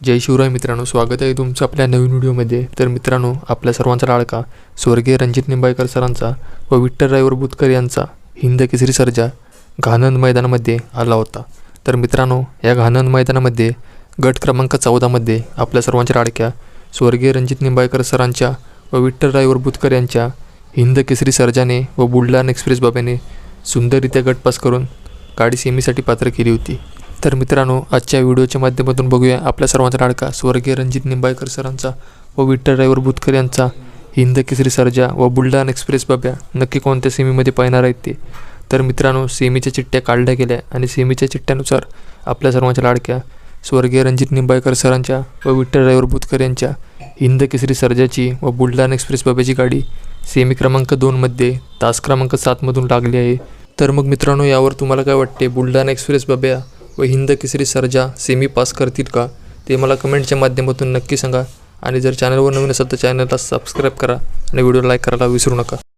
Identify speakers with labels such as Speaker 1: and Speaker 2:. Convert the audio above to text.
Speaker 1: जय शिवराय मित्रांनो स्वागत आहे तुमचं आपल्या नवीन व्हिडिओमध्ये. तर मित्रांनो आपल्या सर्वांचा लाडका स्वर्गीय रणजित निंबाळकर सरांचा व विठ्ठल रायवर बुतकर यांचा हिंद केसरी सर्जा घाणंद मैदानामध्ये आला होता. तर मित्रांनो या घाणंद मैदानामध्ये गट क्रमांक चौदामध्ये आपल्या सर्वांच्या लाडक्या स्वर्गीय रणजित निंबाळकर सरांच्या व विठ्ठल रायवर बुतकर यांच्या हिंद केसरी सर्जाने व बुलढाणा एक्सप्रेस बाब्याने सुंदररित्या गटपास करून गाडी सेमीसाठी पात्र केली होती. तर मित्रांनो आजच्या व्हिडिओच्या माध्यमातून बघूया आपल्या सर्वांचा लाडका स्वर्गीय रणजित निंबाळकर सरांचा व विठ्ठल ड्रायव्हर बुतकर यांचा हिंद केसरी सर्जा व बुलढाणा एक्सप्रेस बाब्या नक्की कोणत्या सेमीमध्ये पाहणार आहेत ते? तर मित्रांनो सेमीच्या चिठ्ठ्या काढल्या गेल्या आणि सेमीच्या चिठ्ठ्यानुसार आपल्या सर्वांच्या लाडक्या स्वर्गीय रणजित निंबाळकर सरांच्या व विठ्ठल ड्रायव्हर बुतकर यांच्या हिंद केसरी सर्जाची व बुलढाणा एक्सप्रेस बाब्याची गाडी सेमी क्रमांक दोनमध्ये तास क्रमांक सातमधून लागली आहे. तर मग मित्रांनो यावर तुम्हाला काय वाटते? बुलढाणा एक्सप्रेस बाब्या व हिंद केसरी सर्जा सेमी पास करतील का? ते मला कमेंटच्या माध्यमातून नक्की सांगा. आणि जर चॅनलवर नवीन असेल तर चॅनलला सबस्क्राईब करा आणि व्हिडिओ लाईक करायला विसरू नका.